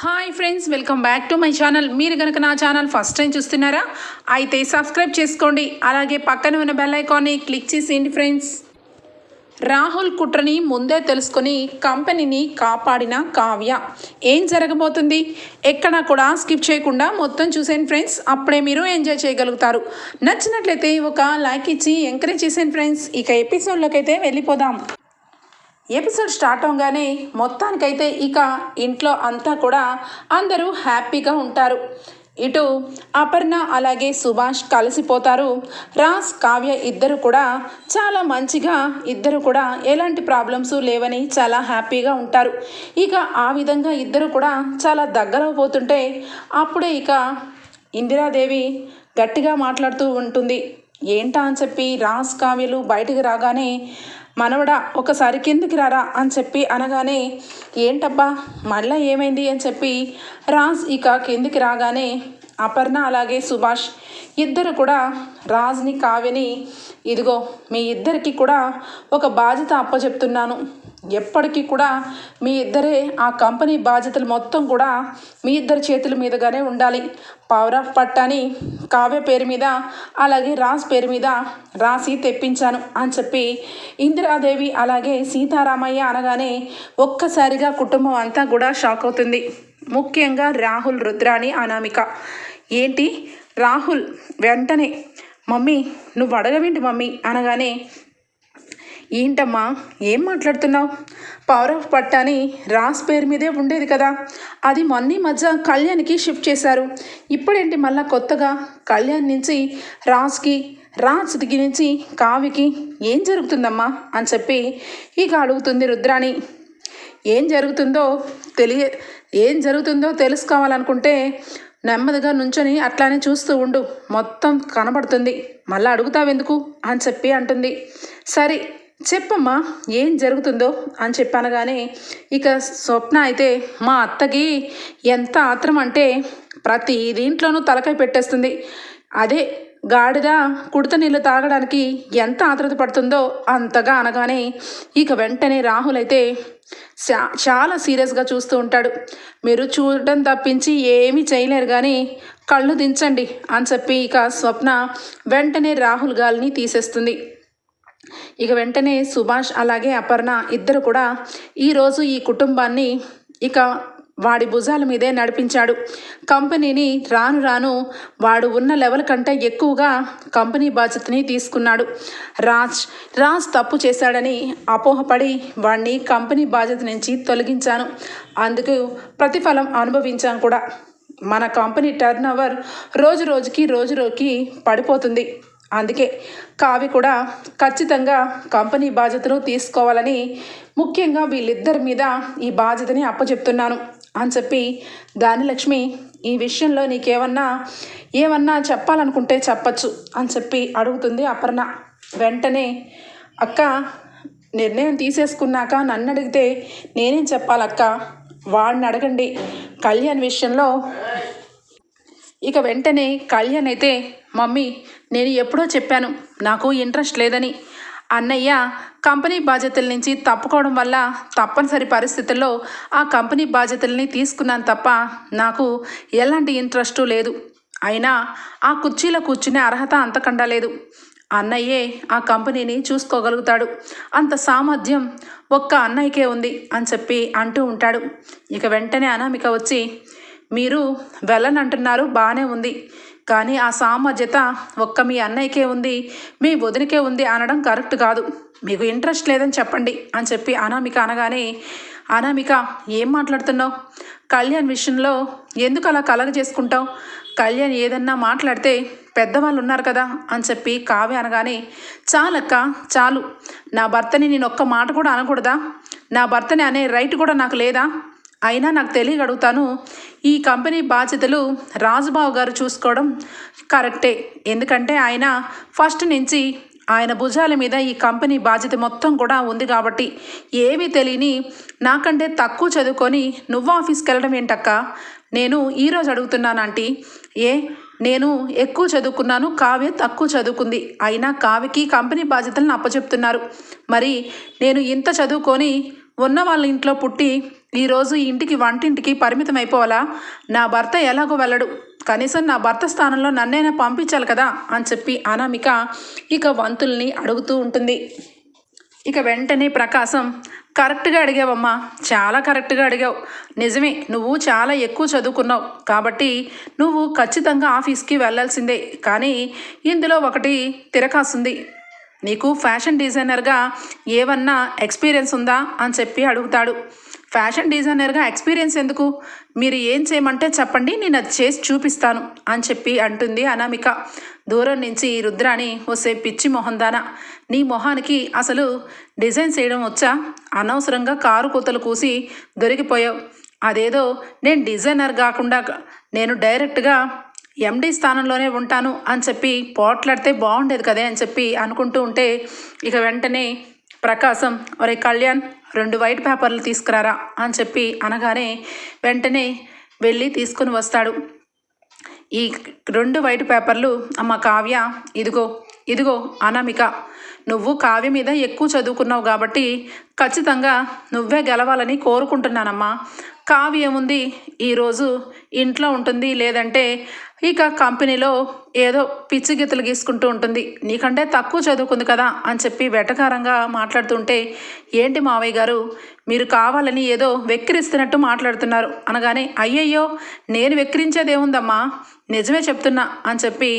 Hi friends welcome back to my channel మీరు కనుక నా ఛానల్ ఫస్ట్ టైం చూస్తున్నారా అయితే సబ్స్క్రైబ్ చేసుకోండి. అలాగే పక్కన ఉన్న బెల్ ఐకాన్ని క్లిక్ చేసేయండి ఫ్రెండ్స్ రాహుల్ కుట్రని ముందే తెలుసుకొని కంపెనీని కాపాడిన కావ్య. ఏం జరగబోతుంది? ఎక్కడా కూడా స్కిప్ చేయకుండా మొత్తం చూసేయండి ఫ్రెండ్స్ అప్పుడే మీరు ఎంజాయ్ చేయగలుగుతారు. నచ్చినట్లయితే ఒక లైక్ ఇచ్చి ఎంకరేజ్ చేసేయండి ఫ్రెండ్స్ ఇక ఎపిసోడ్లోకి అయితే వెళ్ళిపోదాం. ఎపిసోడ్ స్టార్ట్ అవగానే మొత్తానికైతే ఇక ఇంట్లో అంతా కూడా అందరూ హ్యాపీగా ఉంటారు. ఇటు అపర్ణ అలాగే సుభాష్ కలిసిపోతారు. రాజ్ కావ్య ఇద్దరు కూడా చాలా మంచిగా ఇద్దరు కూడా ఎలాంటి ప్రాబ్లమ్స్ లేవని చాలా హ్యాపీగా ఉంటారు. ఇక ఆ విధంగా ఇద్దరు కూడా చాలా దగ్గర పోతుంటే అప్పుడే ఇక ఇందిరాదేవి గట్టిగా మాట్లాడుతూ ఉంటుంది. ఏంటా అని చెప్పి రాజ్ కావ్యలు బయటికి రాగానే మనవడా ఒకసారి కిందికి రారా అని చెప్పి అనగానే ఏంటబ్బా మళ్ళీ ఏమైంది? అని చెప్పి రాజ్ ఇక కిందికి రాగానే అపర్ణ అలాగే సుభాష్ ఇద్దరు కూడా రాజ్ని కావ్యని ఇదిగో మీ ఇద్దరికి కూడా ఒక బాధ్యత అప్పచెప్తున్నాను ఎప్పటికీ కూడా మీ ఇద్దరే ఆ కంపెనీ బాధ్యతలు మొత్తం కూడా మీ ఇద్దరి చేతుల మీదుగానే ఉండాలి. పవర్ ఆఫ్ పట్టాని కావ్య పేరు మీద అలాగే రాజ్ పేరు మీద రాసి తెప్పించాను అని చెప్పి ఇందిరాదేవి అలాగే సీతారామయ్య అనగానే ఒక్కసారిగా కుటుంబం అంతా కూడా షాక్ అవుతుంది. ముఖ్యంగా రాహుల్ రుద్రాణి అనామిక. ఏంటి? రాహుల్ వెంటనే మమ్మీ నువ్వు అడగవేంటి మమ్మీ? అనగానే ఏంటమ్మా? ఏం మాట్లాడుతున్నావు? పవర్ ఆఫ్ పట్టాని రాస్ పేరు మీదే ఉండేది కదా. అది మొన్న మధ్య కళ్యాణ్కి షిఫ్ట్ చేశారు. ఇప్పుడేంటి మళ్ళీ కొత్తగా? కళ్యాణ్ నుంచి రాజ్కి రాజ్ నుంచి కావికి ఏం జరుగుతుందమ్మా? అని చెప్పి ఇక అడుగుతుంది రుద్రాణి. ఏం జరుగుతుందో తెలియ ఏం జరుగుతుందో తెలుసుకోవాలనుకుంటే నెమ్మదిగా నుంచొని అట్లానే చూస్తూ ఉండు. మొత్తం కనబడుతుంది. మళ్ళీ అడుగుతావెందుకు? అని చెప్పి అంటుంది. సరే చెప్పమ్మా ఏం జరుగుతుందో అని చెప్పనగానే ఇక స్వప్న అయితే మా అత్తకి ఎంత ఆత్రం అంటే ప్రతి దీంట్లోనూ తలకాయ పెట్టేస్తుంది. అదే గాడిద కుడత నీళ్ళు తాగడానికి ఎంత ఆతృత పడుతుందో అంతగా అనగానే ఇక వెంటనే రాహుల్ అయితే చాలా సీరియస్గా చూస్తూ ఉంటాడు. మీరు చూడడం తప్పించి ఏమీ చేయలేరు కానీ కళ్ళు దించండి అని చెప్పి ఇక స్వప్న వెంటనే రాహుల్ గాలిని తీసేస్తుంది. ఇక వెంటనే సుభాష్ అలాగే అపర్ణ ఇద్దరు కూడా ఈరోజు ఈ కుటుంబాన్ని ఇక వాడి భుజాల మీదే నడిపించాడు. కంపెనీని రాను రాను వాడు ఉన్న లెవెల్ కంటే ఎక్కువగా కంపెనీ బాధ్యతని తీసుకున్నాడు. రాజ్ రాజ్ తప్పు చేశాడని అపోహపడి వాడిని కంపెనీ బాధ్యత నుంచి తొలగించాను. అందుకు ప్రతిఫలం అనుభవించాను కూడా. మన కంపెనీ టర్న్ ఓవర్ రోజు రోజుకి రోజు రోజుకి పడిపోతుంది. అందుకే కావి కూడా ఖచ్చితంగా కంపెనీ బాధ్యతను తీసుకోవాలని ముఖ్యంగా వీళ్ళిద్దరి మీద ఈ బాధ్యతని అప్పచెప్తున్నాను అని చెప్పి దానిలక్ష్మి ఈ విషయంలో నీకేమన్నా ఏమన్నా చెప్పాలనుకుంటే చెప్పచ్చు అని చెప్పి అడుగుతుంది అపర్ణ. వెంటనే అక్క నిర్ణయం తీసేసుకున్నాక నన్ను అడిగితే నేనేం చెప్పాలక్క? వాడిని అడగండి. కళ్యాణ్ విషయంలో ఇక వెంటనే కళ్యాణ్ అయితే మమ్మీ నేను ఎప్పుడో చెప్పాను నాకు ఇంట్రెస్ట్ లేదని. అన్నయ్య కంపెనీ బాధ్యతల నుంచి తప్పుకోవడం వల్ల తప్పనిసరి పరిస్థితుల్లో ఆ కంపెనీ బాధ్యతల్ని తీసుకున్నాను తప్ప నాకు ఎలాంటి ఇంట్రెస్టు లేదు. అయినా ఆ కుర్చీలో కూర్చునే అర్హత అంతకండా లేదు. అన్నయ్యే ఆ కంపెనీని చూసుకోగలుగుతాడు. అంత సామర్థ్యం ఒక్క అన్నయ్యకే ఉంది అని చెప్పి అంటూ ఉంటాడు. ఇక వెంటనే అనామిక వచ్చి మీరు వెళ్ళనంటున్నారు బాగానే ఉంది. కానీ ఆ సామర్థ్యత ఒక్క మీ అన్నయ్యకే ఉంది మీ వదినకే ఉంది అనడం కరెక్ట్ కాదు. మీకు ఇంట్రెస్ట్ లేదని చెప్పండి అని చెప్పి అనామిక అనగానే అనామిక ఏం మాట్లాడుతున్నావు? కళ్యాణ్ విషయంలో ఎందుకు అలా కలగ చేసుకుంటావు? కళ్యాణ్ ఏదన్నా మాట్లాడితే పెద్దవాళ్ళు ఉన్నారు కదా అని చెప్పి కావ్య అనగానే చాలక్క చాలు. నా భర్తని నేను ఒక్క మాట కూడా అనకూడదా? నా భర్తని అనే రైట్ కూడా నాకు లేదా? అయినా నాకు తెలియగడుగుతాను ఈ కంపెనీ బాధ్యతలు రాజుబాబు గారు చూసుకోవడం కరెక్టే. ఎందుకంటే ఆయన ఫస్ట్ నుంచి ఆయన భుజాల మీద ఈ కంపెనీ బాధ్యత మొత్తం కూడా ఉంది కాబట్టి ఏమీ తెలియని నాకంటే తక్కువ చదువుకొని నువ్వు ఆఫీస్కి వెళ్ళడం ఏంటక్క? నేను ఈరోజు అడుగుతున్నాను ఆంటీ. ఏ నేను ఎక్కువ చదువుకున్నాను కావ్య తక్కువ చదువుకుంది. అయినా కావ్యకి కంపెనీ బాధ్యతలను అప్పచెప్తున్నారు. మరి నేను ఇంత చదువుకొని ఉన్న వాళ్ళ ఇంట్లో పుట్టి ఈరోజు ఈ ఇంటికి వంటింటికి పరిమితం అయిపోవాలా? నా భర్త ఎలాగో వెళ్ళడు. కనీసం నా భర్త స్థానంలో నన్నైనా పంపించాలి కదా? అని చెప్పి అనామిక ఇక వంతుల్ని అడుగుతూ ఉంటుంది. ఇక వెంటనే ప్రకాశం కరెక్ట్గా అడిగావమ్మా. చాలా కరెక్ట్గా అడిగావు. నిజమే నువ్వు చాలా ఎక్కువ చదువుకున్నావు. కాబట్టి నువ్వు ఖచ్చితంగా ఆఫీస్కి వెళ్ళాల్సిందే. కానీ ఇందులో ఒకటి తిరకాసుంది. నీకు ఫ్యాషన్ డిజైనర్గా ఏమన్నా ఎక్స్పీరియన్స్ ఉందా? అని చెప్పి అడుగుతాడు. ఫ్యాషన్ డిజైనర్గా ఎక్స్పీరియన్స్ ఎందుకు? మీరు ఏం చేయమంటే చెప్పండి నేను అది చేసి చూపిస్తాను అని చెప్పి అంటుంది అనామిక. దూరం నుంచి రుద్రాని వసే పిచ్చి మొహందాన? నీ మొహానికి అసలు డిజైన్ చేయడం వచ్చా? అనవసరంగా కారు కూతలు కూసి దొరికిపోయావు. అదేదో నేను డిజైనర్ కాకుండా నేను డైరెక్ట్గా ఎండీ స్థానంలోనే ఉంటాను అని చెప్పి పోట్లాడితే బాగుండేది కదే అని చెప్పి అనుకుంటూ ఉంటే ఇక వెంటనే ప్రకాశం ఒరే కళ్యాణ్ రెండు వైట్ పేపర్లు తీసుకురారా? అని చెప్పి అనగానే వెంటనే వెళ్ళి తీసుకుని వస్తాడు. ఈ రెండు వైట్ పేపర్లు అమ్మ కావ్య ఇదిగో ఇదిగో అనామిక నువ్వు కావ్య మీద ఎక్కువ చదువుకున్నావు కాబట్టి ఖచ్చితంగా నువ్వే గెలవాలని కోరుకుంటున్నానమ్మా. కావ్య ఉంది ఈరోజు ఇంట్లో ఉంటుంది లేదంటే ఇక కంపెనీలో ఏదో పిచ్చి గీతలు గీసుకుంటూ ఉంటుంది. నీకంటే తక్కువ చదువుకుంది కదా అని చెప్పి వెటకారంగా మాట్లాడుతుంటే ఏంటి మావయ్య గారు మీరు కావాలని ఏదో వెక్కిరిస్తున్నట్టు మాట్లాడుతున్నారు. అనగానే అయ్యయ్యో నేను వెక్కిరించేదేముందమ్మా నిజమే చెప్తున్నా అని చెప్పి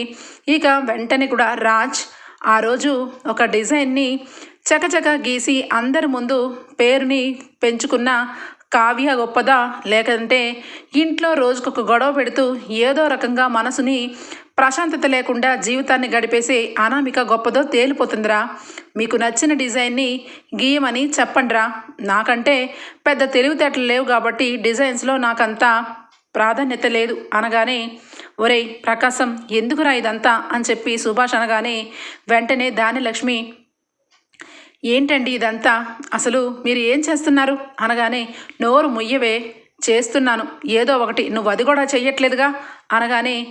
ఇక వెంటనే కూడా రాజ్ ఆ రోజు ఒక డిజైన్ని చకచక గీసి అందరి ముందు పేరుని పెంచుకున్న కావ్య గొప్పదా? లేకంటే ఇంట్లో రోజుకొక గొడవ పెడుతూ ఏదో రకంగా మనసుని ప్రశాంతత లేకుండా జీవితాన్ని గడిపేసే అనామిక గొప్పదో తేలిపోతుందిరా. మీకు నచ్చిన డిజైన్ని గీయమని చెప్పండిరా. నాకంటే పెద్ద తెలివితేటలు లేవు కాబట్టి డిజైన్స్లో నాకంతా ప్రాధాన్యత లేదు అనగానే ఒరేయ్ ప్రకాశం ఎందుకురా ఇదంతా? అని చెప్పి సుభాష్ అనగానే వెంటనే దానిలక్ష్మి ఏంటండి ఇదంతా? అసలు మీరు ఏం చేస్తున్నారు? అనగానే నోరు ముయ్యవే చేస్తున్నాను. ఏదో ఒకటి నువ్వు అది కూడా చెయ్యట్లేదుగా? అనగానే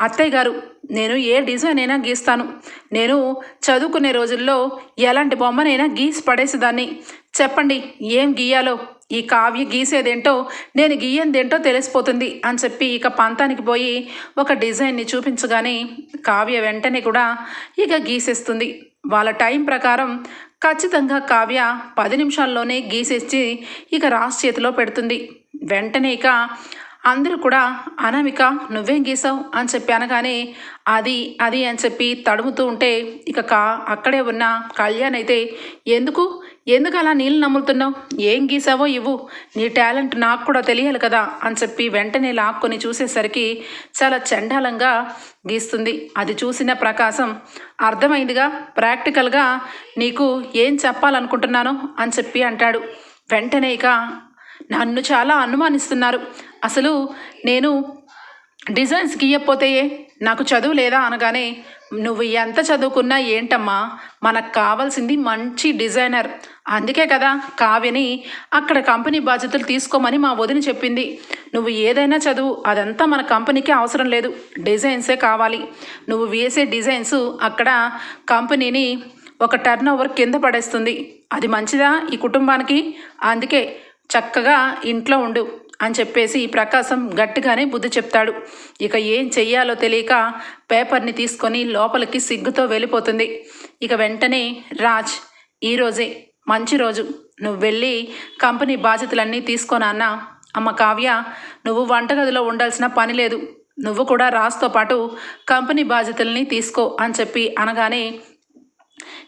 అత్తయ్య గారు నేను ఏ డిజైన్ అయినా గీస్తాను. నేను చదువుకునే రోజుల్లో ఎలాంటి బొమ్మనైనా గీసి పడేసేదాన్ని. చెప్పండి ఏం గీయాలో? ఈ కావ్య గీసేదేంటో నేను గీయందేంటో తెలిసిపోతుంది అని చెప్పి ఇక పంతానికి పోయి ఒక డిజైన్ని చూపించగానే కావ్య వెంటనే కూడా ఇక గీసేస్తుంది. వాళ్ళ టైం ప్రకారం ఖచ్చితంగా కావ్య పది నిమిషాల్లోనే గీసేసి ఇక రాస్ చేతిలో పెడుతుంది. వెంటనే ఇక అందరూ కూడా అనామిక నువ్వేం గీసావు? అని చెప్పి అనగానే అది అది అని చెప్పి తడుముతూ ఉంటే ఇక కా అక్కడే ఉన్న కళ్యాణ్ అయితే ఎందుకు? ఎందుకు అలా నీళ్ళు నమ్ములుతున్నావు ఏం గీసావో ఇవ్వు. నీ టాలెంట్ నాకు కూడా తెలియాలి కదా అని చెప్పి వెంటనే లాక్కొని చూసేసరికి చాలా చండాలంగా గీస్తుంది. అది చూసిన ప్రకాశం అర్థమైందిగా? ప్రాక్టికల్గా నీకు ఏం చెప్పాలనుకుంటున్నాను అని చెప్పి అంటాడు. వెంటనే ఇక నన్ను చాలా అనుమానిస్తున్నారు. అసలు నేను డిజైన్స్ గీయకపోతే నాకు చదువు లేదా అనగానే నువ్వు ఎంత చదువుకున్నా ఏంటమ్మా? మనకు కావాల్సింది మంచి డిజైనర్. అందుకే కదా కావ్యని అక్కడ కంపెనీ బాధ్యతలు తీసుకోమని మా వదిన చెప్పింది. నువ్వు ఏదైనా చదువు అదంతా మన కంపెనీకి అవసరం లేదు. డిజైన్సే కావాలి. నువ్వు వేసే డిజైన్స్ అక్కడ కంపెనీని ఒక టర్న్ ఓవర్ కింద పడేస్తుంది. అది మంచిదా ఈ కుటుంబానికి? అందుకే చక్కగా ఇంట్లో ఉండు. అని చెప్పేసి ప్రకాశం గట్టిగానే బుద్ధి చెప్తాడు. ఇక ఏం చెయ్యాలో తెలియక పేపర్ని తీసుకొని లోపలికి సిగ్గుతో వెళ్ళిపోతుంది. ఇక వెంటనే రాజ్ ఈరోజే మంచి రోజు. నువ్వు వెళ్ళి కంపెనీ బాధ్యతలన్నీ తీసుకోనాన్న అమ్మ కావ్య నువ్వు వంటగదిలో ఉండాల్సిన పని లేదు. నువ్వు కూడా రాజ్తో పాటు కంపెనీ బాధ్యతల్ని తీసుకో అని చెప్పి అనగానే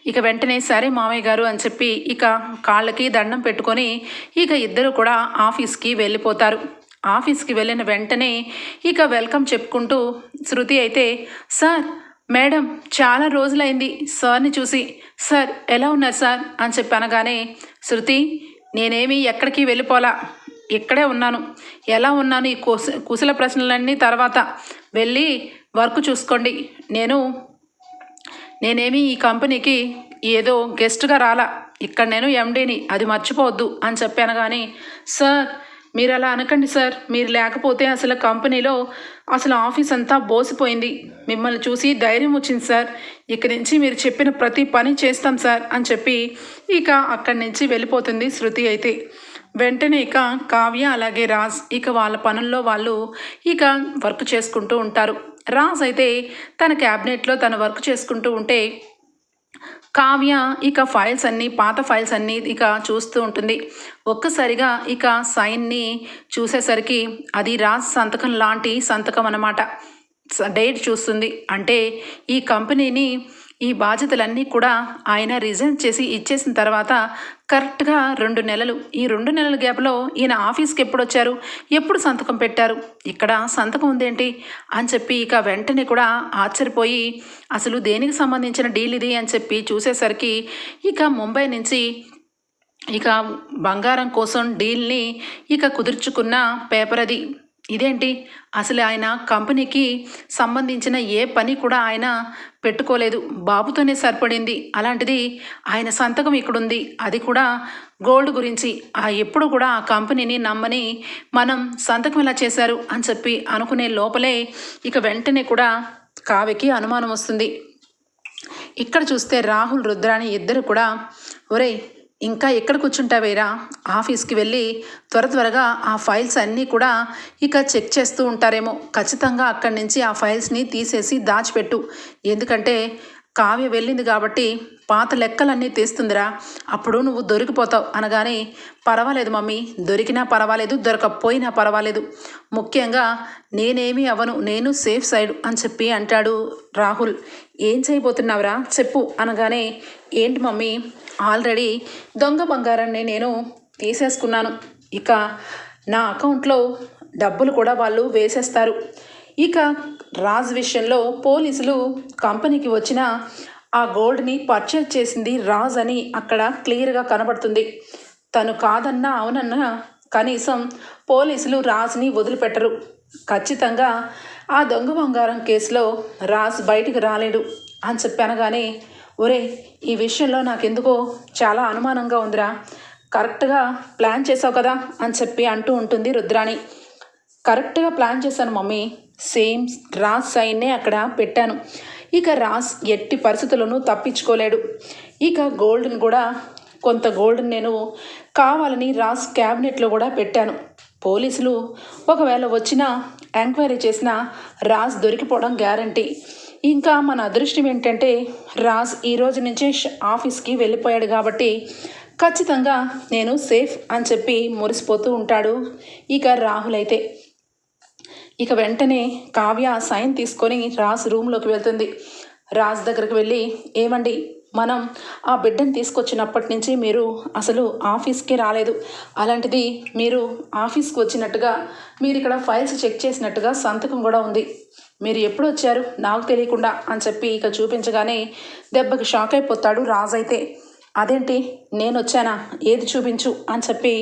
ఇక వెంటనే సరే మామయ్య గారు అని చెప్పి ఇక కాళ్ళకి దండం పెట్టుకొని ఇక ఇద్దరు కూడా ఆఫీస్కి వెళ్ళిపోతారు. ఆఫీస్కి వెళ్ళిన వెంటనే ఇక వెల్కమ్ చెప్పుకుంటూ శృతి అయితే సార్ మేడం చాలా రోజులైంది సార్ని చూసి. సార్ ఎలా ఉన్నారు సార్? అని చెప్పి అనగానే శృతి నేనేమి ఎక్కడికి వెళ్ళిపోలా? ఇక్కడే ఉన్నాను. ఎలా ఉన్నాను ఈ కుశ కుశల ప్రశ్నలన్నీ తర్వాత. వెళ్ళి వర్క్ చూసుకోండి. నేను నేనేమి ఈ కంపెనీకి ఏదో గెస్ట్గా రాలా. ఇక్కడ నేను ఎండీని అది మర్చిపోవద్దు అని చెప్పాను కానీ సార్ మీరు అలా అనకండి సార్. మీరు లేకపోతే అసలు కంపెనీలో అసలు ఆఫీస్ అంతా బోసిపోయింది. మిమ్మల్ని చూసి ధైర్యం వచ్చింది సార్. ఇక్కడి నుంచి మీరు చెప్పిన ప్రతి పని చేస్తాం సార్ అని చెప్పి ఇక అక్కడి నుంచి వెళ్ళిపోతుంది శృతి అయితే. వెంటనే ఇక కావ్య అలాగే రాజ్ ఇక వాళ్ళ పనుల్లో వాళ్ళు ఇక వర్క్ చేసుకుంటూ ఉంటారు. రాజ్ అయితే తన క్యాబినెట్లో తను వర్క్ చేసుకుంటూ ఉంటే కావ్య ఇక ఫైల్స్ అన్నీ పాత ఫైల్స్ అన్నీ ఇక చూస్తూ ఉంటుంది. ఒక్కసారిగా ఇక సైన్ని చూసేసరికి అది రాజ్ సంతకం లాంటి సంతకం అన్నమాట. స- డేట్ చూస్తుంది. అంటే ఈ కంపెనీని ఈ బాధ్యతలన్నీ కూడా ఆయన రిజైన్ చేసి ఇచ్చేసిన తర్వాత కరెక్ట్గా రెండు నెలలు. ఈ రెండు నెలల గ్యాప్లో ఈయన ఆఫీస్కి ఎప్పుడు వచ్చారు ఎప్పుడు సంతకం పెట్టారు? ఇక్కడ సంతకం ఉందేంటి? అని చెప్పి ఇక వెంటనే కూడా ఆశ్చర్యపోయి అసలు దేనికి సంబంధించిన డీల్ ఇది? అని చెప్పి చూసేసరికి ఇక ముంబై నుంచి ఇక బంగారం కోసం డీల్ని ఇక కుదుర్చుకున్న పేపర్ అది ఇదేంటి? అసలు ఆయన కంపెనీకి సంబంధించిన ఏ పని కూడా ఆయన పెట్టుకోలేదు. బాబుతోనే సరిపడింది. అలాంటిది ఆయన సంతకం ఇక్కడుంది. అది కూడా గోల్డ్ గురించి. ఆ ఎప్పుడు కూడా ఆ కంపెనీని నమ్మని మనం సంతకం ఇలా చేశారు అని చెప్పి అనుకునే లోపలే ఇక వెంటనే కూడా కావ్యకి అనుమానం వస్తుంది. ఇక్కడ చూస్తే రాహుల్ రుద్రాని ఇద్దరు కూడా ఒరేయ్ ఇంకా ఎక్కడ కూర్చుంటావేరా ఆఫీస్కి వెళ్ళి త్వర త్వరగా ఆ ఫైల్స్ అన్నీ కూడా ఇక చెక్ చేస్తూ ఉంటారేమో. ఖచ్చితంగా అక్కడి నుంచి ఆ ఫైల్స్ని తీసేసి దాచిపెట్టు. ఎందుకంటే కావ్య వెళ్ళింది కాబట్టి పాత లెక్కలన్నీ తీస్తుందిరా. అప్పుడు నువ్వు దొరికిపోతావు అనగానే పర్వాలేదు మమ్మీ దొరికినా పర్వాలేదు దొరకకపోయినా పర్వాలేదు. ముఖ్యంగా నేనేమీ అవ్వను నేను సేఫ్ సైడ్ అని చెప్పి అంటాడు రాహుల్. ఏం చేయబోతున్నావురా? చెప్పు అనగానే ఏంటి మమ్మీ ఆల్రెడీ దొంగ బంగారాన్ని నేను తీసేసుకున్నాను. ఇక నా అకౌంట్లో డబ్బులు కూడా వాళ్ళు వేసేస్తారు. ఇక రాజ్ విషయంలో పోలీసులు కంపెనీకి వచ్చిన ఆ గోల్డ్ని పర్చేజ్ చేసింది రాజ్ అని అక్కడ క్లియర్గా కనబడుతుంది. తను కాదన్నా అవునన్నా కనీసం పోలీసులు రాజ్ని వదిలిపెట్టరు. ఖచ్చితంగా ఆ దొంగ బంగారం కేసులో రాజ్ బయటికి రాలేడు అని చెప్పనగానే ఒరే ఈ విషయంలో నాకెందుకో చాలా అనుమానంగా ఉందిరా. కరెక్ట్గా ప్లాన్ చేసావు కదా అని చెప్పి అంటూ ఉంటుంది రుద్రాణి. కరెక్ట్గా ప్లాన్ చేశాను మమ్మీ. సేమ్ రాజ్ సైన్నే అక్కడ పెట్టాను. ఇక రాజ్ ఎట్టి పరిస్థితుల్లోనూ తప్పించుకోలేడు. ఇక గోల్డ్ని కూడా కొంత గోల్డ్ని నేను కావాలని రాజ్ క్యాబినెట్లో కూడా పెట్టాను. పోలీసులు ఒకవేళ వచ్చినా ఎంక్వైరీ చేసినా రాజ్ దొరికిపోవడం గ్యారంటీ. ఇంకా మన అదృష్టం ఏంటంటే రాజ్ ఈ రోజు నుంచే ఆఫీస్కి వెళ్ళిపోయాడు కాబట్టి ఖచ్చితంగా నేను సేఫ్ అని చెప్పి మురిసిపోతూ ఉంటాడు ఇక రాహుల్ అయితే. ఇక వెంటనే కావ్య సైన్ తీసుకొని రాజ్ రూమ్లోకి వెళ్తుంది. రాజ్ దగ్గరికి వెళ్ళి ఏమండి మనం ఆ బిడ్డను తీసుకొచ్చినప్పటి నుంచి మీరు అసలు ఆఫీస్కి రాలేదు. అలాంటిది మీరు ఆఫీస్కి వచ్చినట్టుగా మీరు ఇక్కడ ఫైల్స్ చెక్ చేసినట్టుగా సంతకం కూడా ఉంది. మీరు ఎప్పుడు వచ్చారు? నాకు తెలియకుండా అని చెప్పి ఇక చూపించగానే దెబ్బకి షాక్ అయిపోతాడు రాజ్ అయితే. అదేంటి? నేను వచ్చానా? ఏది చూపించు? అని చెప్పి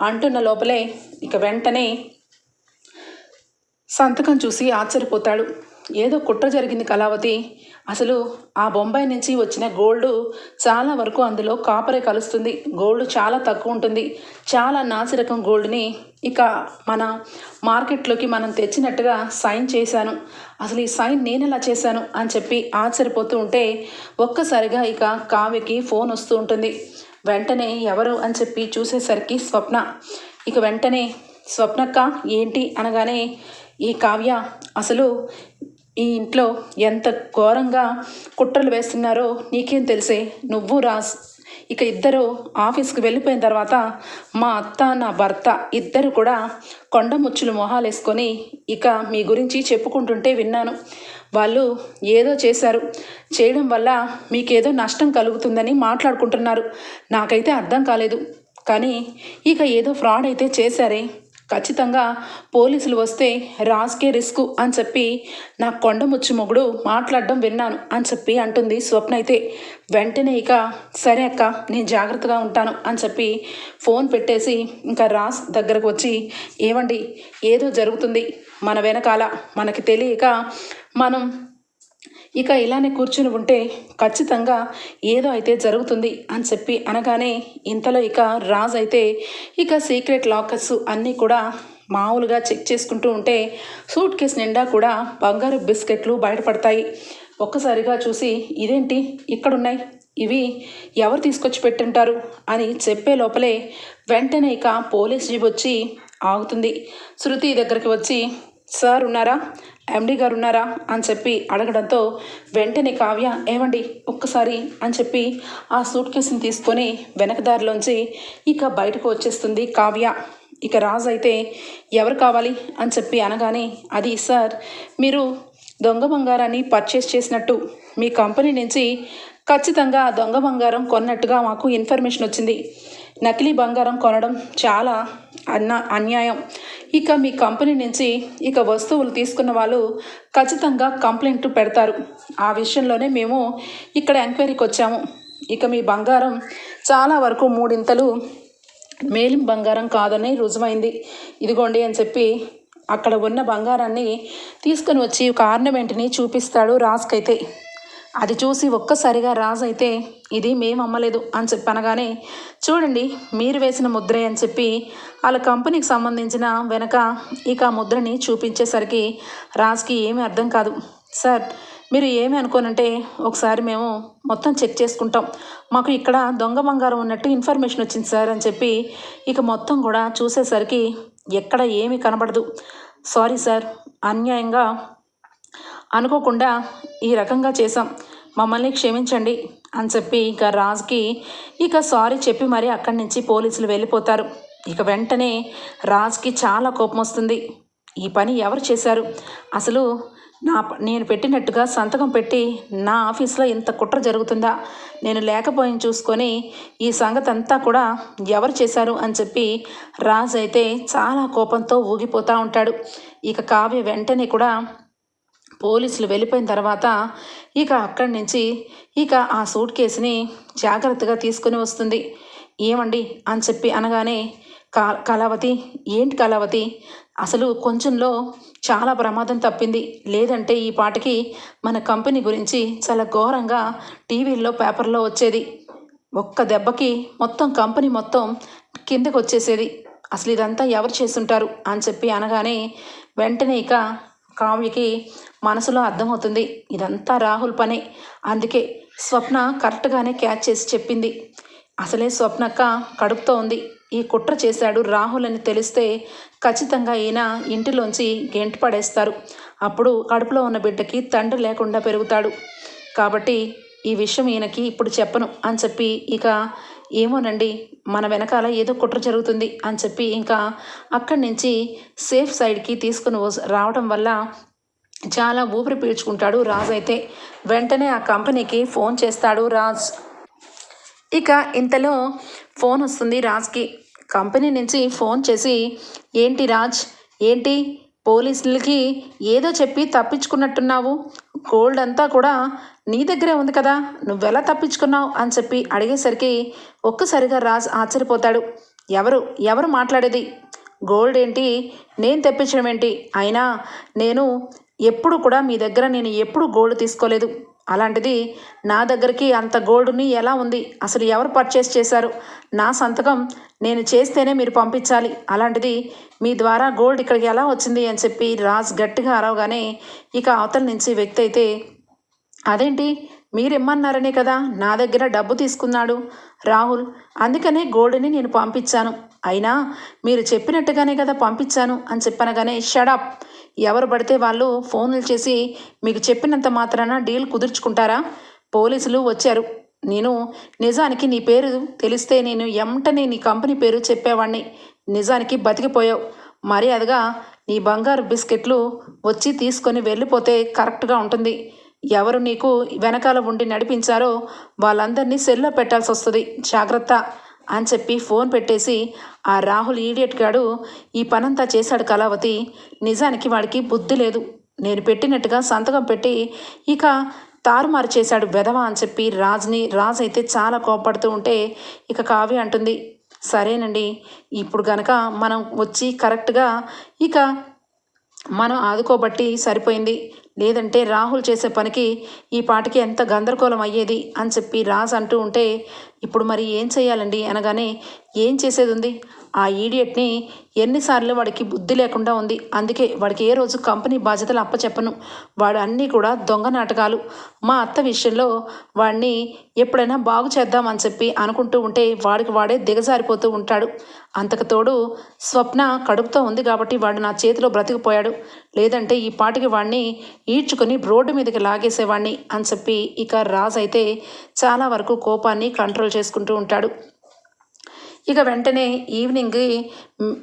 అంటున్న లోపలే ఇక వెంటనే సంతకం చూసి ఆశ్చర్యపోతాడు. ఏదో కుట్ర జరిగింది కళావతి. అసలు ఆ బొంబాయి నుంచి వచ్చిన గోల్డ్ చాలా వరకు అందులో కాపరే కలుస్తుంది. గోల్డ్ చాలా తక్కువ ఉంటుంది. చాలా నాసిరకం గోల్డ్ని ఇక మన మార్కెట్లోకి మనం తెచ్చినట్టుగా సైన్ చేశాను. అసలు ఈ సైన్ నేను ఎలా చేశాను అని చెప్పి ఆశ్చర్యపోతూ ఉంటే ఒక్కసారిగా ఇక కావ్యకి ఫోన్ వస్తూ ఉంటుంది. వెంటనే ఎవరు అని చెప్పి చూసేసరికి స్వప్న. ఇక వెంటనే స్వప్నక్క ఏంటి? అనగానే ఈ కావ్య అసలు ఈ ఇంట్లో ఎంత ఘోరంగా కుట్రలు వేస్తున్నారో నీకేం తెలిసే? నువ్వు రాస్ ఇక ఇద్దరు ఆఫీస్కి వెళ్ళిపోయిన తర్వాత మా అత్త నా భర్త ఇద్దరు కూడా కొండ ముచ్చులు మొహాలు వేసుకొని ఇక మీ గురించి చెప్పుకుంటుంటే విన్నాను. వాళ్ళు ఏదో చేశారు. చేయడం వల్ల మీకేదో నష్టం కలుగుతుందని మాట్లాడుకుంటున్నారు. నాకైతే అర్థం కాలేదు. కానీ ఇక ఏదో ఫ్రాడ్ అయితే చేశారే. ఖచ్చితంగా పోలీసులు వస్తే రాజ్కే రిస్క్ అని చెప్పి నా కొండముచ్చు మొగుడు మాట్లాడడం విన్నాను అని చెప్పి అంటుంది స్వప్న అయితే. వెంటనే ఇక సరే అక్క నేను జాగ్రత్తగా ఉంటాను అని చెప్పి ఫోన్ పెట్టేసి ఇంకా రాజ్ దగ్గరకు వచ్చి ఏమండి ఏదో జరుగుతుంది మన వెనకాల మనకి తెలియక మనం ఇక ఇలానే కూర్చుని ఉంటే ఖచ్చితంగా ఏదో అయితే జరుగుతుంది అని చెప్పి అనగానే ఇంతలో ఇక రాజ్ అయితే ఇక సీక్రెట్ లాకర్స్ అన్నీ కూడా మామూలుగా చెక్ చేసుకుంటూ ఉంటే సూట్ కేస్ నిండా కూడా బంగారు బిస్కెట్లు బయటపడతాయి. ఒక్కసారిగా చూసి ఇదేంటి ఇక్కడున్నాయి? ఇవి ఎవరు తీసుకొచ్చి పెట్టుంటారు? అని చెప్పే లోపలే వెంటనే ఇక పోలీస్ జీప్ వచ్చి ఆగుతుంది. శృతి దగ్గరికి వచ్చి సార్ ఉన్నారా? ఎండి గారు ఉన్నారా అని చెప్పి అడగడంతో వెంటనే కావ్య ఏమండి ఒక్కసారి? అని చెప్పి ఆ సూట్ కేసుని తీసుకొని వెనక దారిలోంచి ఇక బయటకు వచ్చేస్తుంది కావ్య. ఇక రాజు అయితే ఎవరు కావాలి? అని చెప్పి అనగానే అది సార్ మీరు దొంగ బంగారాన్ని పర్చేస్ చేసినట్టు. మీ కంపెనీ నుంచి ఖచ్చితంగా దొంగ బంగారం కొన్నట్టుగా మాకు ఇన్ఫర్మేషన్ వచ్చింది. నకిలీ బంగారం కొనడం చాలా అన్న అన్యాయం. ఇక మీ కంపెనీ నుంచి ఇక వస్తువులు తీసుకున్న వాళ్ళు ఖచ్చితంగా కంప్లైంట్ పెడతారు. ఆ విషయంలోనే మేము ఇక్కడ ఎంక్వైరీకి వచ్చాము. ఇక మీ బంగారం చాలా వరకు మూడింతలు మేలిం బంగారం కాదని రుజువైంది. ఇదిగోండి అని చెప్పి అక్కడ ఉన్న బంగారాన్ని తీసుకొని వచ్చి ఒక ఆర్నమెంట్ని చూపిస్తాడు రాజుకైతే అది చూసి ఒక్కసారిగా రాజు అయితే ఇది మేము అమ్మలేదు అని చెప్పి అనగానే చూడండి మీరు వేసిన ముద్రే అని చెప్పి వాళ్ళ కంపెనీకి సంబంధించిన వెనక ఇక ఆ ముద్రని చూపించేసరికి రాజుకి ఏమీ అర్థం కాదు. సార్ మీరు ఏమి అనుకోనంటే ఒకసారి మేము మొత్తం చెక్ చేసుకుంటాం. మాకు ఇక్కడ దొంగ బంగారం ఉన్నట్టు ఇన్ఫర్మేషన్ వచ్చింది సార్ అని చెప్పి ఇక మొత్తం కూడా చూసేసరికి ఎక్కడ ఏమీ కనబడదు. సారీ సార్ అన్యాయంగా అనుకోకుండా ఈ రకంగా చేశాం. మమ్మల్ని క్షమించండి అని చెప్పి ఇక రాజ్కి ఇక సారీ చెప్పి మరీ అక్కడి నుంచి పోలీసులు వెళ్ళిపోతారు. ఇక వెంటనే రాజ్కి చాలా కోపం వస్తుంది. ఈ పని ఎవరు చేశారు? అసలు నా నేను పెట్టినట్టుగా సంతకం పెట్టి నా ఆఫీస్లో ఇంత కుట్ర జరుగుతుందా? నేను లేకపోయిన చూసుకొని ఈ సంగతి అంతా కూడా ఎవరు చేశారు అని చెప్పి రాజ్ అయితే చాలా కోపంతో ఊగిపోతూ ఉంటాడు. ఇక కావ్య వెంటనే కూడా పోలీసులు వెళ్ళిపోయిన తర్వాత ఇక అక్కడి నుంచి ఇక ఆ సూట్ కేసుని జాగ్రత్తగా తీసుకుని వస్తుంది. ఏమండి? అని చెప్పి అనగానే కా కళావతి ఏంటి కళావతి? అసలు కొంచెంలో చాలా ప్రమాదం తప్పింది. లేదంటే ఈ పాటకి మన కంపెనీ గురించి చాలా ఘోరంగా టీవీల్లో పేపర్లో వచ్చేది. ఒక్క దెబ్బకి మొత్తం కంపెనీ మొత్తం కిందకు వచ్చేసేది. అసలు ఇదంతా ఎవరు చేస్తుంటారు? అని చెప్పి అనగానే వెంటనే ఇక కావ్యకి మనసులో అర్థమవుతుంది. ఇదంతా రాహుల్ పనే. అందుకే స్వప్న కరెక్ట్గానే క్యాచ్ చేసి చెప్పింది. అసలే స్వప్నక్క కడుపుతో ఉంది. ఈ కుట్ర చేశాడు రాహుల్ అని తెలిస్తే ఖచ్చితంగా ఈయన ఇంటిలోంచి గెంటు పడేస్తారు. అప్పుడు కడుపులో ఉన్న బిడ్డకి తండ్రి లేకుండా పెరుగుతాడు. కాబట్టి ఈ విషయం ఈయనకి ఇప్పుడు చెప్పను అని చెప్పి ఇక ఏమోనండి మన వెనకాల ఏదో కుట్ర జరుగుతుంది అని చెప్పి ఇంకా అక్కడి నుంచి సేఫ్ సైడ్కి తీసుకుని రావడం వల్ల చాలా ఊపిరి పీల్చుకుంటాడు. రాజ్ అయితే వెంటనే ఆ కంపెనీకి ఫోన్ చేస్తాడు రాజ్. ఇక ఇంతలో ఫోన్ వస్తుంది రాజ్కి. కంపెనీ నుంచి ఫోన్ చేసి ఏంటి రాజ్? ఏంటి? పోలీసులకి ఏదో చెప్పి తప్పించుకున్నట్టున్నావు. గోల్డ్ అంతా కూడా నీ దగ్గరే ఉంది కదా. నువ్వెలా తప్పించుకున్నావు? అని చెప్పి అడిగేసరికి ఒక్కసారిగా రాజ్ ఆశ్చర్యపోతాడు. ఎవరు? ఎవరు మాట్లాడేది? గోల్డ్ ఏంటి? నేను తెప్పించడం ఏంటి అయినా నేను ఎప్పుడు కూడా మీ దగ్గర నేను ఎప్పుడు గోల్డ్ తీసుకోలేదు. అలాంటిది నా దగ్గరికి అంత గోల్డ్ని ఎలా ఉంది? అసలు ఎవరు పర్చేస్ చేశారు? నా సంతకం నేను చేస్తేనే మీరు పంపించాలి. అలాంటిది మీ ద్వారా గోల్డ్ ఇక్కడికి ఎలా వచ్చింది అని చెప్పి రాజ్ గట్టిగా అరవగానే ఇక అవతల నుంచి వ్యక్తి అయితే అదేంటి? మీరిమ్మన్నారనే కదా? నా దగ్గర డబ్బు తీసుకున్నాడు రాహుల్. అందుకనే గోల్డ్ని నేను పంపించాను. అయినా మీరు చెప్పినట్టుగానే కదా పంపించాను అని చెప్పనగానే షడప్ ఎవరు పడితే వాళ్ళు ఫోన్లు చేసి మీకు చెప్పినంత మాత్రాన డీల్ కుదుర్చుకుంటారా? పోలీసులు వచ్చారు. నేను నిజానికి నీ పేరు తెలిస్తే నేను ఎంటనే నీ కంపెనీ పేరు చెప్పేవాణ్ణి. నిజానికి బతికిపోయావు. మర్యాదగా నీ బంగారు బిస్కెట్లు వచ్చి తీసుకొని వెళ్ళిపోతే కరెక్ట్గా ఉంటుంది. ఎవరు నీకు వెనకాల ఉండి నడిపించారో వాళ్ళందరినీ సెల్లో పెట్టాల్సి వస్తుంది జాగ్రత్త. అని చెప్పి ఫోన్ పెట్టేసి ఆ రాహుల్ ఈడియట్ గాడు ఈ పనంతా చేశాడు కళావతి. నిజానికి వాడికి బుద్ధి లేదు. నేను పెట్టినట్టుగా సంతకం పెట్టి ఇక తారుమారు చేశాడు వెధవ అని చెప్పి రాజ్ని రాజ్ అయితే చాలా కోపడుతూ ఉంటే ఇక కావ్య అంటుంది సరేనండి. ఇప్పుడు గనక మనం వచ్చి కరెక్ట్గా ఇక మనం ఆదుకోబట్టి సరిపోయింది. లేదంటే రాహుల్ చేసే పనికి ఈ పాటికి ఎంత గందరగోళం అయ్యేది? అని చెప్పి రాజ్ అంటూ ఉంటే ఇప్పుడు మరి ఏం చేయాలండి? అనగానే ఏం చేసేది ఉంది ఆ ఈడియట్ని ఎన్నిసార్లు వాడికి బుద్ధి లేకుండా ఉంది. అందుకే వాడికి ఏ రోజు కంపెనీ బాధ్యతలు అప్పచెప్పను. వాడు అన్నీ కూడా దొంగ నాటకాలు. మా అత్త విషయంలో వాడిని ఎప్పుడైనా బాగు చేద్దామని చెప్పి అనుకుంటూ ఉంటే వాడికి వాడే దిగజారిపోతూ ఉంటాడు. అంతకు తోడు స్వప్న కడుపుతో ఉంది కాబట్టి వాడు నా చేతిలో బ్రతికిపోయాడు. లేదంటే ఈ పాటికి వాడిని ఈడ్చుకొని రోడ్డు మీదకి లాగేసేవాడిని అని చెప్పి ఇక రాజ్ అయితే చాలా వరకు కోపాన్ని కంట్రోల్ చేసుకుంటూ ఉంటాడు. ఇక వెంటనే ఈవినింగ్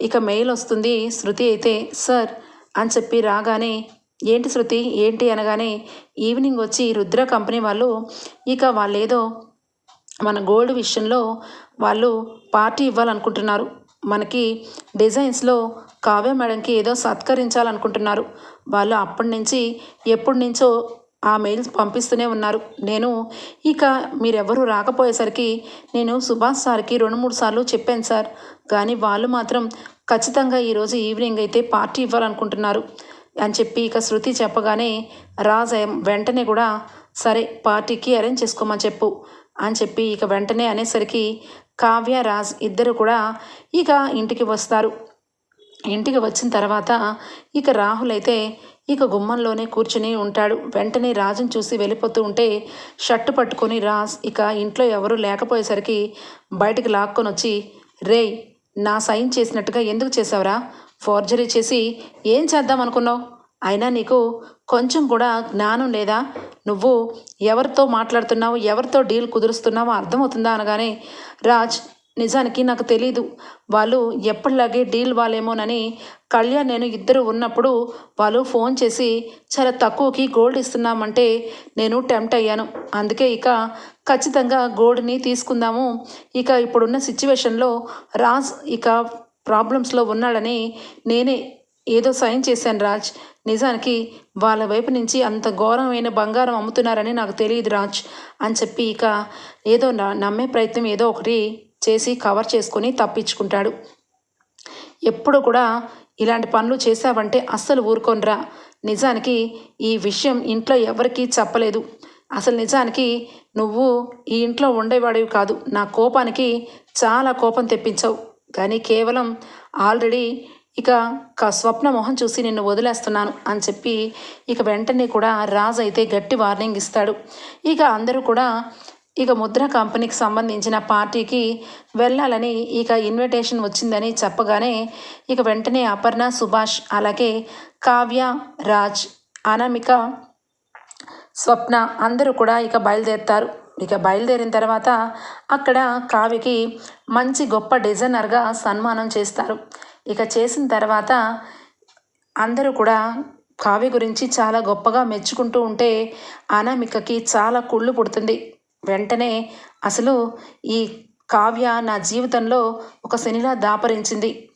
ఇక మెయిల్ వస్తుంది. శృతి అయితే సార్ అని చెప్పి రాగానే ఏంటి శృతి? ఏంటి? అనగానే ఈవినింగ్ వచ్చి రుద్ర కంపెనీ వాళ్ళు ఇక వాళ్ళేదో మన గోల్డ్ విషయంలో వాళ్ళు పార్టీ ఇవ్వాలనుకుంటున్నారు. మనకి డిజైన్స్లో కావ్య మేడంకి ఏదో సత్కరించాలనుకుంటున్నారు. వాళ్ళు అప్పటి నుంచి ఎప్పటి నుంచో ఆ మెయిల్స్ పంపిస్తూనే ఉన్నారు. నేను ఇక మీరెవరూ రాకపోయేసరికి నేను సుభాష్ సార్కి రెండు మూడు సార్లు చెప్పాను సార్. కానీ వాళ్ళు మాత్రం ఖచ్చితంగా ఈరోజు ఈవినింగ్ అయితే పార్టీ ఇవ్వాలనుకుంటున్నారు అని చెప్పి ఇక శృతి చెప్పగానే రాజ్ వెంటనే కూడా సరే పార్టీకి అరేంజ్ చేసుకోమని చెప్పు అని చెప్పి ఇక వెంటనే అనేసరికి కావ్య రాజ్ ఇద్దరు కూడా ఇక ఇంటికి వస్తారు. ఇంటికి వచ్చిన తర్వాత ఇక రాహుల్ అయితే ఇక గుమ్మంలోనే కూర్చుని ఉంటాడు. వెంటనే రాజుని చూసి వెళ్ళిపోతూ ఉంటే షర్టు పట్టుకొని రాజ్ ఇక ఇంట్లో ఎవరు లేకపోయేసరికి బయటికి లాక్కొని వచ్చి రేయ్ నా సైన్ చేసినట్టుగా ఎందుకు చేసావురా ఫోర్జరీ చేసి ఏం చేద్దాం అనుకున్నావు? అయినా నీకు కొంచెం కూడా జ్ఞానం లేదా? నువ్వు ఎవరితో మాట్లాడుతున్నావు? ఎవరితో డీల్ కుదురుస్తున్నావో అర్థమవుతుందా? అనగానే రాజ్ నిజానికి నాకు తెలీదు. వాళ్ళు ఎప్పటిలాగే డీల్ వాళ్ళేమోనని కళ్యాణ్ నేను ఇద్దరు ఉన్నప్పుడు వాళ్ళు ఫోన్ చేసి చాలా తక్కువకి గోల్డ్ ఇస్తున్నామంటే నేను టెంప్ట్ అయ్యాను. అందుకే ఇక ఖచ్చితంగా గోల్డ్ని తీసుకుందాము. ఇక ఇప్పుడున్న సిచ్యువేషన్లో రాజ్ ఇక ప్రాబ్లమ్స్లో ఉన్నాడని నేనే ఏదో సైన్ చేశాను రాజ్. నిజానికి వాళ్ళ వైపు నుంచి అంత ఘోరమైన బంగారం అమ్ముతున్నారని నాకు తెలియదు రాజ్ అని చెప్పి ఇక ఏదో నమ్మే ప్రయత్నం ఏదో ఒకటి చేసి కవర్ చేసుకొని తప్పించుకుంటాడు. ఎప్పుడు కూడా ఇలాంటి పనులు చేశావంటే అస్సలు ఊరుకోనరా. నిజానికి ఈ విషయం ఇంట్లో ఎవరికీ చెప్పలేదు. అసలు నిజానికి నువ్వు ఈ ఇంట్లో ఉండేవాడివి కాదు. నా కోపానికి చాలా కోపం తెప్పించావు. కానీ కేవలం ఆల్రెడీ ఇక క స్వప్న మొహం చూసి నిన్ను వదిలేస్తున్నాను అని చెప్పి ఇక వెంటనే కూడా రాజు అయితే గట్టి వార్నింగ్ ఇస్తాడు. ఇక అందరూ కూడా ఇక ముద్ర కంపెనీకి సంబంధించిన పార్టీకి వెళ్ళాలని ఇక ఇన్విటేషన్ వచ్చిందని చెప్పగానే ఇక వెంటనే అపర్ణ సుభాష్ అలాగే కావ్య రాజ్ అనామిక స్వప్న అందరూ కూడా ఇక బయలుదేరుతారు. ఇక బయలుదేరిన తర్వాత అక్కడ కావ్యకి మంచి గొప్ప డిజైనర్గా సన్మానం చేస్తారు. ఇక చేసిన తర్వాత అందరూ కూడా కావ్య గురించి చాలా గొప్పగా మెచ్చుకుంటూ ఉంటే అనామికకి చాలా కుళ్ళు పుడుతుంది. వెంటనే అసలు ఈ కావ్య నా జీవితంలో ఒక శనిలా దాపరించింది.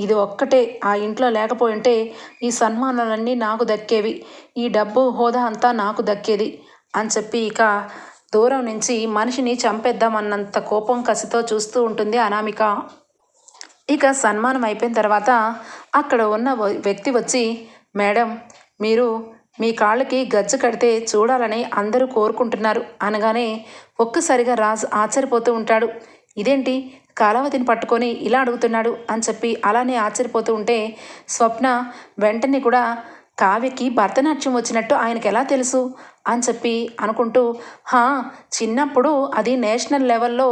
ఇది ఒక్కటే. ఆ ఇంట్లో లేకపోయింటే ఈ సన్మానాలన్నీ నాకు దక్కేవి. ఈ డబ్బు హోదా అంతా నాకు దక్కేది అని చెప్పి ఇక దూరం నుంచి మనిషిని చంపేద్దామన్నంత కోపం కసితో చూస్తూ ఉంటుంది అనామిక. ఇక సన్మానం అయిపోయిన తర్వాత అక్కడ ఉన్న వ- వ్యక్తి వచ్చి మేడం మీరు మీ కాళ్ళకి గజ్జు కడితే చూడాలని అందరూ కోరుకుంటున్నారు. అనగానే ఒక్కసారిగా రాజు ఆశ్చర్యపోతూ ఉంటాడు. ఇదేంటి? కాలావతిని పట్టుకొని ఇలా అడుగుతున్నాడు అని చెప్పి అలానే ఆశ్చర్యపోతూ ఉంటే స్వప్న వెంటనే కూడా కావ్యకి భరతనాట్యం వచ్చినట్టు ఆయనకి ఎలా తెలుసు? అని చెప్పి అనుకుంటూ హా చిన్నప్పుడు అది నేషనల్ లెవెల్లో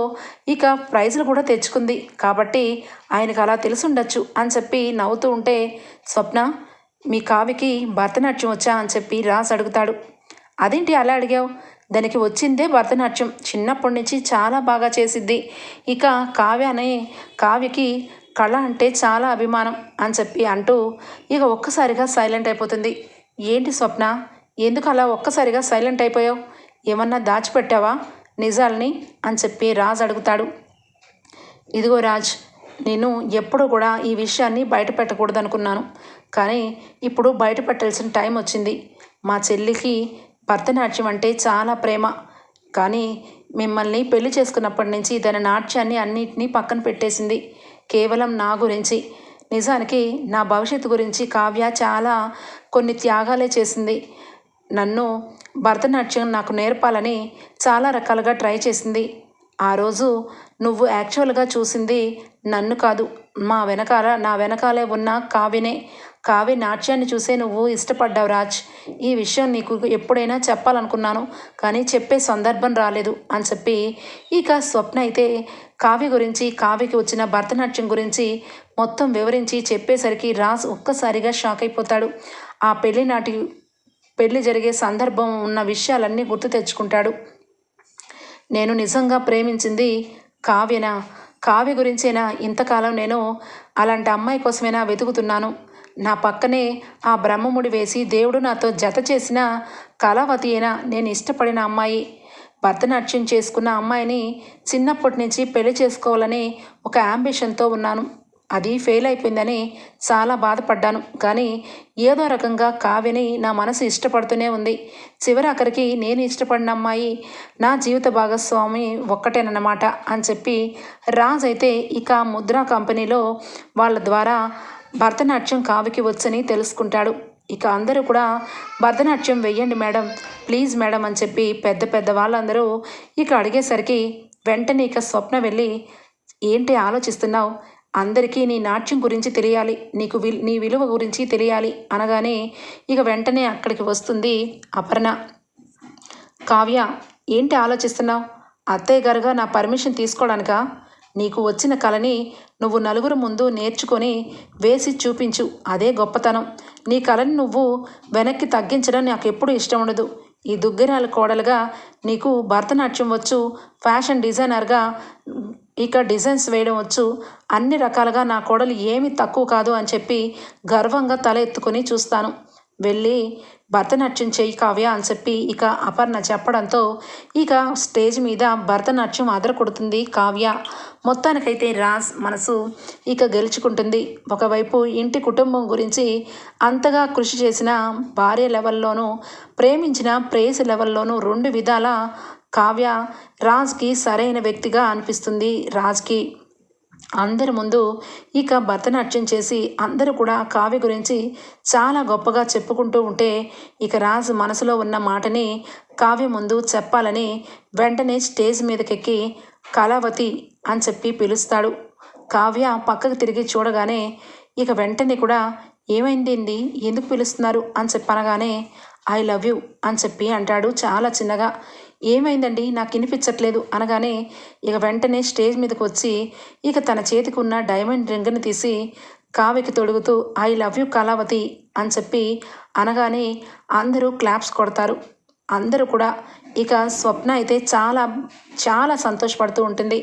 ఇక ప్రైజులు కూడా తెచ్చుకుంది. కాబట్టి ఆయనకు అలా తెలుసుండొచ్చు అని చెప్పి నవ్వుతూ ఉంటే స్వప్న మీ కావికి భరతనాట్యం వచ్చా అని చెప్పి రాజ్ అడుగుతాడు. అదేంటి అలా అడిగావు? దానికి వచ్చిందే భరతనాట్యం. చిన్నప్పటి నుంచి చాలా బాగా చేసిద్ది. ఇక కావ్య అనే కావ్యకి కళ అంటే చాలా అభిమానం అని చెప్పి అంటూ ఇక ఒక్కసారిగా సైలెంట్ అయిపోతుంది. ఏంటి స్వప్న? ఎందుకు అలా ఒక్కసారిగా సైలెంట్ అయిపోయావు? ఏమన్నా దాచిపెట్టావా నిజాల్ని? అని చెప్పి రాజు అడుగుతాడు. ఇదిగో రాజ్ నేను ఎప్పుడూ కూడా ఈ విషయాన్ని బయట పెట్టకూడదు అనుకున్నాను కానీ ఇప్పుడు బయట పెట్టాల్సిన టైం వచ్చింది. మా చెల్లికి భరతనాట్యం అంటే చాలా ప్రేమ. కానీ మిమ్మల్ని పెళ్ళి చేసుకున్నప్పటి నుంచి దాని నాట్యాన్ని అన్నిటినీ పక్కన పెట్టేసింది. కేవలం నా గురించి. నిజానికి నా భవిష్యత్తు గురించి కావ్య చాలా కొన్ని త్యాగాలే చేసింది. నన్ను భరతనాట్యం నాకు నేర్పాలని చాలా రకాలుగా ట్రై చేసింది. ఆ రోజు నువ్వు యాక్చువల్గా చూసింది నన్ను కాదు. మా వెనకాల నా వెనకాలే ఉన్న కావ్యనే. కావ్య నాట్యాన్ని చూసే నువ్వు ఇష్టపడ్డావు రాజ్. ఈ విషయం నీకు ఎప్పుడైనా చెప్పాలనుకున్నాను కానీ చెప్పే సందర్భం రాలేదు అని చెప్పి. ఇక స్వప్న అయితే కావ్య గురించి కావ్యకి వచ్చిన భరతనాట్యం గురించి మొత్తం వివరించి చెప్పేసరికి రాజ్ ఒక్కసారిగా షాక్ అయిపోతాడు. ఆ పెళ్ళి నాటి పెళ్ళి జరిగే సందర్భం ఉన్న విషయాలన్నీ గుర్తు తెచ్చుకుంటాడు. నేను నిజంగా ప్రేమించింది కావ్యనా? కావ్య గురించేనా? ఇంతకాలం నేను అలాంటి అమ్మాయి కోసమేనా వెతుకుతున్నాను? నా పక్కనే ఆ బ్రహ్మముడి వేసి దేవుడు నాతో జత చేసిన కళావతి అయినా నేను ఇష్టపడిన అమ్మాయి. భరతనాట్యం చేసుకున్న అమ్మాయిని చిన్నప్పటి నుంచి పెళ్ళి చేసుకోవాలని ఒక అంబిషన్తో ఉన్నాను. అది ఫెయిల్ అయిపోయిందని చాలా బాధపడ్డాను. కానీ ఏదో రకంగా కావ్యని నా మనసు ఇష్టపడుతూనే ఉంది. చివరి అక్కడికి నేను ఇష్టపడిన అమ్మాయి నా జీవిత భాగస్వామి ఒక్కటేనన్నమాట అని చెప్పి రాజ్ అయితే ఇక ముద్రా కంపెనీలో వాళ్ళ ద్వారా భరతనాట్యం కావ్యకి వచ్చని తెలుసుకుంటాడు. ఇక అందరూ కూడా భరతనాట్యం వెయ్యండి మేడం ప్లీజ్ మేడం అని చెప్పి పెద్ద పెద్ద వాళ్ళందరూ ఇక అడిగేసరికి వెంటనే ఇక స్వప్న వెళ్ళి ఏంటి ఆలోచిస్తున్నావు? అందరికీ నీ నాట్యం గురించి తెలియాలి. నీకు విల్ నీ విలువ గురించి తెలియాలి. అనగానే ఇక వెంటనే అక్కడికి వస్తుంది అపర్ణ. కావ్య ఏంటి ఆలోచిస్తున్నావు? అత్తయ్య గారుగా నా పర్మిషన్ తీసుకోవడానిక నీకు వచ్చిన కళని నువ్వు నలుగురు ముందు నేర్చుకొని వేసి చూపించు. అదే గొప్పతనం. నీ కళని నువ్వు వెనక్కి తగ్గించడం నాకు ఎప్పుడు ఇష్టం ఉండదు. ఈ దుగ్గిరాల కోడలుగా నీకు భరతనాట్యం వచ్చు ఫ్యాషన్ డిజైనర్గా ఇక డిజైన్స్ వేయడం వచ్చు. అన్ని రకాలుగా నా కోడలు ఏమీ తక్కువ కాదు అని చెప్పి గర్వంగా తల ఎత్తుకొని చూస్తాను. వెళ్ళి భరతనాట్యం చేయి కావ్య అని చెప్పి ఇక అపర్ణ చెప్పడంతో ఇక స్టేజ్ మీద భరతనాట్యం అదర కొడుతుంది కావ్య. మొత్తానికైతే రాజ్ మనసు ఇక గెలుచుకుంటుంది. ఒకవైపు ఇంటి కుటుంబం గురించి అంతగా కృషి చేసిన భార్య లెవెల్లోనూ ప్రేమించిన ప్రేయసి లెవెల్లోనూ రెండు విధాల కావ్య రాజ్కి సరైన వ్యక్తిగా అనిపిస్తుంది. రాజ్కి అందరి ముందు ఇక భరతనాట్యం చేసి అందరూ కూడా కావ్య గురించి చాలా గొప్పగా చెప్పుకుంటూ ఉంటే ఇక రాజు మనసులో ఉన్న మాటని కావ్య ముందు చెప్పాలని వెంటనే స్టేజ్ మీదకెక్కి కళావతి అని చెప్పి పిలుస్తాడు. కావ్య పక్కకు తిరిగి చూడగానే ఇక వెంటనే కూడా ఏమైంది ఎందుకు పిలుస్తున్నారు? అని చెప్పనగానే ఐ లవ్ యూ అని చెప్పి అంటాడు చాలా చిన్నగా. ఏమైందండి? నాకు వినిపించట్లేదు. అనగానే ఇక వెంటనే స్టేజ్ మీదకి వచ్చి ఇక తన చేతికి ఉన్న డైమండ్ రింగ్ని తీసి కావ్యకి తొడుగుతూ ఐ లవ్ యూ కళావతి అని చెప్పి అనగానే అందరూ క్లాప్స్ కొడతారు. అందరూ కూడా ఇక స్వప్న అయితే చాలా చాలా సంతోషపడుతూ ఉంటుంది.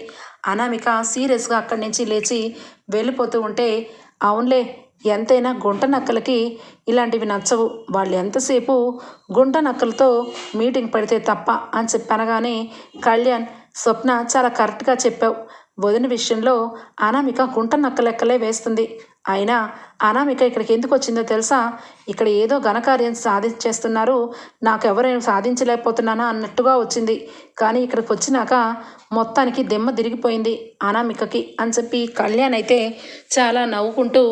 అనామిక సీరియస్గా అక్కడి నుంచి లేచి వెళ్ళిపోతూ ఉంటే అవునులే ఎంతైనా గుంట నక్కలకి ఇలాంటివి నచ్చవు. వాళ్ళు ఎంతసేపు గుంట నక్కలతో మీటింగ్ పెడితే తప్ప అని చెప్పనగానే కళ్యాణ్ స్వప్న చాలా కరెక్ట్గా చెప్పావు. వదిన విషయంలో అనామిక గుంట నక్క లెక్కలే వేస్తుంది. అయినా అనామిక ఇక్కడికి ఎందుకు వచ్చిందో తెలుసా? ఇక్కడ ఏదో ఘనకార్యం సాధించేస్తున్నారు. నాకు ఎవరైనా సాధించలేకపోతున్నానా అన్నట్టుగా వచ్చింది. కానీ ఇక్కడికి వచ్చినాక మొత్తానికి దెమ్మ తిరిగిపోయింది అనామికకి అని చెప్పి కళ్యాణ్ అయితే చాలా నవ్వుకుంటూ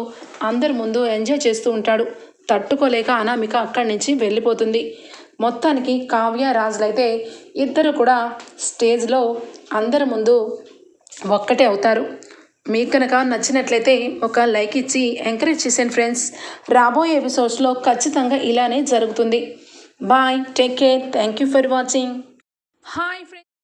అందరి ముందు ఎంజాయ్ చేస్తూ ఉంటాడు. తట్టుకోలేక అనామిక అక్కడి నుంచి వెళ్ళిపోతుంది. మొత్తానికి కావ్య రాజులైతే ఇద్దరు కూడా స్టేజ్లో అందరి ముందు ఒక్కటే అవుతారు. మీకు కనుక నచ్చినట్లయితే ఒక లైక్ ఇచ్చి ఎంకరేజ్ చేసాను ఫ్రెండ్స్ రాబోయే ఎపిసోడ్స్లో ఖచ్చితంగా ఇలానే జరుగుతుంది. Bye take care thank you for watching hi friends